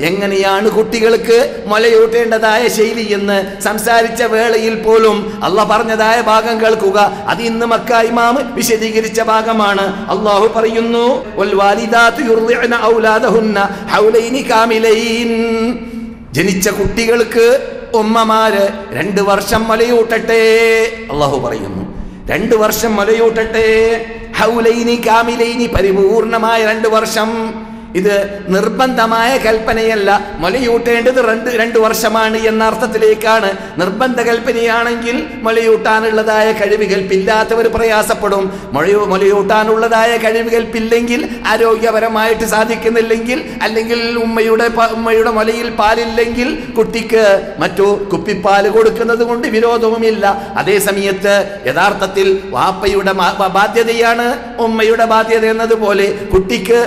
എങ്ങനെയാണ് കുട്ടികൾക്ക് മുലയൂട്ടേണ്ടതായ ശൈലി എന്ന് സംസാരിച്ച വേളയിൽ പോലും അല്ല പറഞ്ഞതായ ഭാഗം കേൾക്കുക. അത് ഇന്ന് മക്ക ഇമാം വിശദീകരിച്ച ഭാഗമാണ്. അള്ളാഹു പറയുന്നു. ജനിച്ച കുട്ടികൾക്ക് ഉമ്മമാര് രണ്ട് വർഷം മുലയൂട്ടട്ടെ അള്ളാഹു പറയുന്നു. രണ്ട് വർഷം മുലയൂട്ടട്ടെ ഹൗലൈനി കാമിലൈനി പരിപൂർണമായ രണ്ട് വർഷം. ഇത് നിർബന്ധമായ കൽപ്പനയല്ല. മൊലയൂട്ടേണ്ടത് രണ്ട് രണ്ട് വർഷമാണ് എന്ന അർത്ഥത്തിലേക്കാണ്. നിർബന്ധ കൽപ്പനയാണെങ്കിൽ മൊലയൂട്ടാനുള്ളതായ കഴിവ് കൽപ്പില്ലാത്തവർ പ്രയാസപ്പെടും. മുഴയൂ മൊലയൂട്ടാനുള്ളതായ കഴിവ് കൽപ്പില്ലെങ്കിൽ ആരോഗ്യപരമായിട്ട് സാധിക്കുന്നില്ലെങ്കിൽ അല്ലെങ്കിൽ ഉമ്മയുടെ ഉമ്മയുടെ മൊലയിൽ പാലില്ലെങ്കിൽ കുട്ടിക്ക് മറ്റു കുപ്പിപ്പാൽ കൊടുക്കുന്നത് കൊണ്ട് വിരോധവുമില്ല. അതേ സമയത്ത് യഥാർത്ഥത്തിൽ വാപ്പയുടെ ബാധ്യതയാണ് ഉമ്മയുടെ ബാധ്യത എന്നതുപോലെ കുട്ടിക്ക്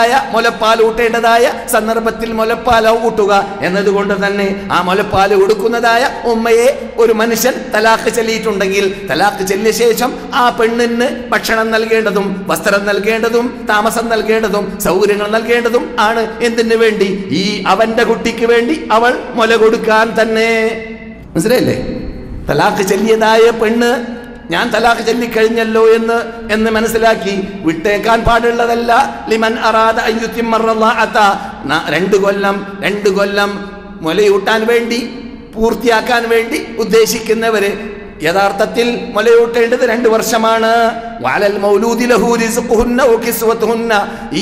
പാലൂട്ടേണ്ടതായ മുലപ്പാൽ ഊട്ടേണ്ടതായ സന്ദർഭത്തിൽ മുലപ്പാൽ ഊട്ടുക. എന്നതുകൊണ്ട് തന്നെ ആ മുലപ്പാൽ കൊടുക്കുന്നതായ ഉമ്മയെ ഒരു മനുഷ്യൻ തലാഖ് ചെല്ലിയിട്ടുണ്ടെങ്കിൽ തലാഖ് ചെല്ലിയ ശേഷം ആ പെണ്ണിന് ഭക്ഷണം നൽകേണ്ടതും വസ്ത്രം നൽകേണ്ടതും താമസം നൽകേണ്ടതും സൗകര്യങ്ങൾ നൽകേണ്ടതും ആണ് എന്തിനു വേണ്ടി? ഈ അവന്റെ കുട്ടിക്ക് വേണ്ടി അവൾ മുല കൊടുക്കാൻ തന്നെ. മനസ്സിലായില്ലേ? തലാഖ് ചെല്ലിയതായ പെണ്ണ് ഞാൻ തലാഖ് ചൊല്ലിക്കഴിഞ്ഞല്ലോ എന്ന് എന്ന് മനസ്സിലാക്കി വിട്ടേക്കാൻ പാടുള്ളതല്ല. ലിമൻ അറാദ രണ്ട് കൊല്ലം രണ്ട് കൊല്ലം മുലയൂട്ടാൻ വേണ്ടി പൂർത്തിയാക്കാൻ വേണ്ടി ഉദ്ദേശിക്കുന്നവര് യഥാർത്ഥത്തിൽ മുലയൂട്ടേണ്ടത് രണ്ട് വർഷമാണ്.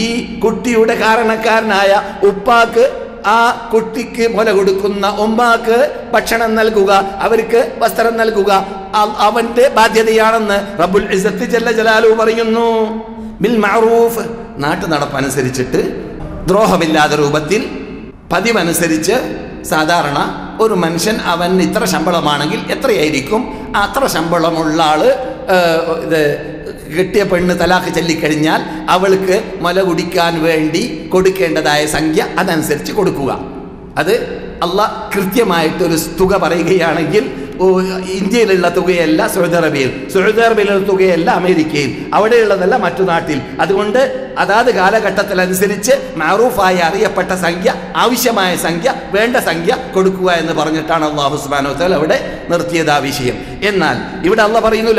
ഈ കുട്ടിയുടെ കാരണക്കാരനായ ഉപ്പാക്ക് ആ കുട്ടിക്ക് മുല കൊടുക്കുന്ന ഉമ്മാക്ക് ഭക്ഷണം നൽകുക അവർക്ക് വസ്ത്രം നൽകുക അവന്റെ ബാധ്യതയാണെന്ന് ഇസ്സത്ത് ജല്ല ജലാലു പറയുന്നു. ബിൽ മഅറൂഫ് നാട്ടു നടപ്പനുസരിച്ചിട്ട് ദ്രോഹമില്ലാത്ത രൂപത്തിൽ പതിവനുസരിച്ച് സാധാരണ ഒരു മനുഷ്യൻ അവൻ ഇത്ര ശമ്പളമാണെങ്കിൽ എത്രയായിരിക്കും? അത്ര ശമ്പളമുള്ള ആൾ ഇത് കിട്ടിയ പെണ്ണ് തലാഖ് ചൊല്ലിക്കഴിഞ്ഞാൽ അവൾക്ക് മുല കുടിക്കാൻ വേണ്ടി കൊടുക്കേണ്ടതായ സംഖ്യ അതനുസരിച്ച് കൊടുക്കുക. അത് അല്ല കൃത്യമായിട്ടൊരു തുക പറയുകയാണെങ്കിൽ ഇന്ത്യയിലുള്ള തുകയല്ല സൗദി അറേബ്യയിൽ. സൗദി അറേബ്യയിലുള്ള തുകയല്ല അമേരിക്കയിൽ. അവിടെയുള്ളതല്ല മറ്റു നാട്ടിൽ. അതുകൊണ്ട് അതാത് കാലഘട്ടത്തിലനുസരിച്ച് മാറൂഫായി അറിയപ്പെട്ട സംഖ്യ ആവശ്യമായ സംഖ്യ വേണ്ട സംഖ്യ കൊടുക്കുക എന്ന് പറഞ്ഞിട്ടാണ് അള്ളാഹു സുബാനോ തആല അവിടെ നിർത്തിയത് ആ വിഷയം. എന്നാൽ ഇവിടെ അള്ള പറയുന്നു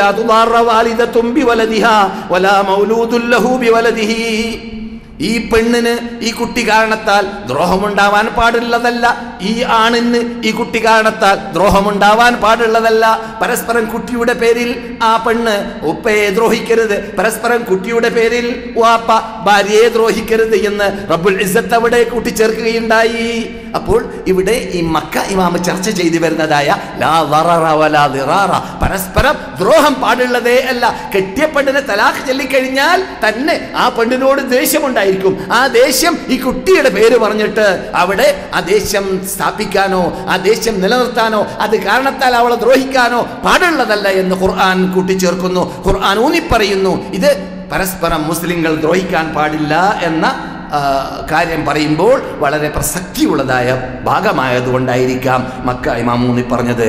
ഈ പെണ്ണിന് ഈ കുട്ടി കാരണത്താൽ ദ്രോഹമുണ്ടാവാൻ പാടുള്ളതല്ല. ഈ ആണിന് ഈ കുട്ടി കാരണത്താൽ ദ്രോഹമുണ്ടാവാൻ പാടുള്ളതല്ല. പരസ്പരം കുട്ടിയുടെ പേരിൽ ആ പെണ്ണ് ഉപ്പയെ ദ്രോഹിക്കരുത്. പരസ്പരം കുട്ടിയുടെ പേരിൽ വാപ്പ ഭാര്യയെ ദ്രോഹിക്കരുത് എന്ന് റബ്ബുൽ ഇസത്ത് അവിടെ കൂട്ടിച്ചേർക്കുകയുണ്ടായി. അപ്പോൾ ഇവിടെ ഈ മക്ക ഇമാമ ചർച്ച ചെയ്തു വരുന്നതായ പരസ്പരം ദ്രോഹം പാടുള്ളതേ അല്ല. കെട്ടിയ പെണ്ണിനെ തലാഖ് ചൊല്ലിക്കഴിഞ്ഞാൽ തന്നെ ആ പെണ്ണിനോട് ദേഷ്യമുണ്ടായിരിക്കും. ആ ദേഷ്യം ഈ കുട്ടിയുടെ പേര് പറഞ്ഞിട്ട് അവിടെ ആ ദേഷ്യം സ്ഥാപിക്കാനോ ആ ദേഷ്യം നിലനിർത്താനോ അത് കാരണത്താൽ അവളെ ദ്രോഹിക്കാനോ പാടുള്ളതല്ല എന്ന് ഖുർആൻ കൂട്ടിച്ചേർക്കുന്നു. ഖുർആൻ ഊന്നിപ്പറയുന്നു. ഇത് പരസ്പരം മുസ്ലിങ്ങൾ ദ്രോഹിക്കാൻ പാടില്ല എന്ന കാര്യം പറയുമ്പോൾ വളരെ പ്രസക്തിയുള്ളതായ ഭാഗമായതുകൊണ്ടായിരിക്കാം മക്ക ഇമാമൂന്നി പറഞ്ഞത്.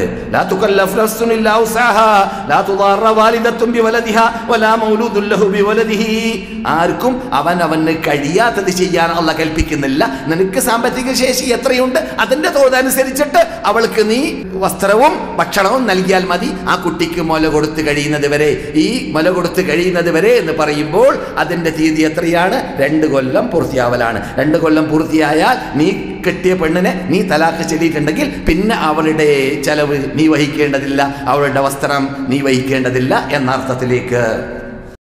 ആർക്കും അവൻ അവന് കഴിയാത്തത് ചെയ്യാൻ അല്ല കൽപ്പിക്കുന്നില്ല. നിനക്ക് സാമ്പത്തിക ശേഷി എത്രയുണ്ട്? അതിന്റെ തോതനുസരിച്ചിട്ട് അവൾക്ക് നീ വസ്ത്രവും ഭക്ഷണവും നൽകിയാൽ മതി. ആ കുട്ടിക്ക് മുല കൊടുത്ത് കഴിയുന്നത് വരെ ഈ മുല കൊടുത്ത് കഴിയുന്നത് വരെ എന്ന് പറയുമ്പോൾ അതിന്റെ തീയതി എത്രയാണ്? രണ്ട് കൊല്ലം പൂർത്തിയാവലാണ്. രണ്ട് കൊല്ലം പൂർത്തിയായാൽ നീ കെട്ടിയ പെണ്ണിനെ നീ തലാക്ക് ചെല്ലിയിട്ടുണ്ടെങ്കിൽ പിന്നെ അവളുടെ ചെലവ് നീ വഹിക്കേണ്ടതില്ല. അവളുടെ വസ്ത്രം നീ വഹിക്കേണ്ടതില്ല എന്ന അർത്ഥത്തിലേക്ക്